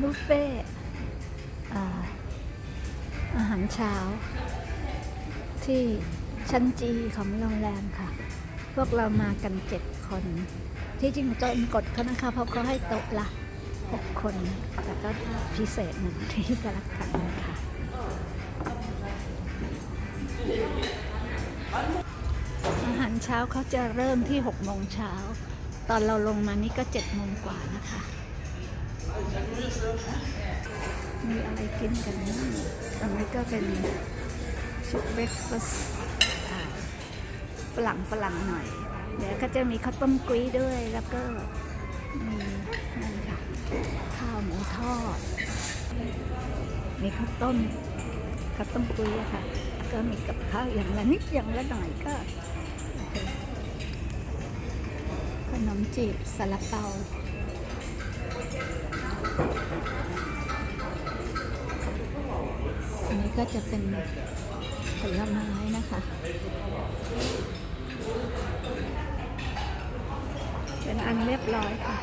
บุฟเฟ่อาหารเช้า ที่ชั้นจีของโรงแรมค่ะ พวกเรามากันเจ็ดคน ที่จริงจนกดเขานะคะ เพราะเขาให้โต๊ะละหกคน แต่ก็พิเศษหนึ่งที่จะรักกันนะคะอาหารเช้าเขาจะเริ่มที่6โมงเช้า ตอนเราลงมานี่ก็7โมงกว่านะคะ มีอะไรกินกันบ้างตรงนี้ก็เป็นชุดเบรคฟาสฝรั่งฝรั่งหน่อย เดี๋ยวก็จะมีข้าวต้มกุ้ยด้วยแล้วก็มีนั่นค่ะ ข้าวหมูทอด มีข้าวต้มข้าวต้มกุ้ยอะค่ะ ก็มีกับข้าวอย่างละนิดอย่างละหน่อยก็ขนมจีบซาลาเปา อันนี้ ก็จะเป็นผลไม้นะคะ เป็นอันเรียบร้อยค่ะ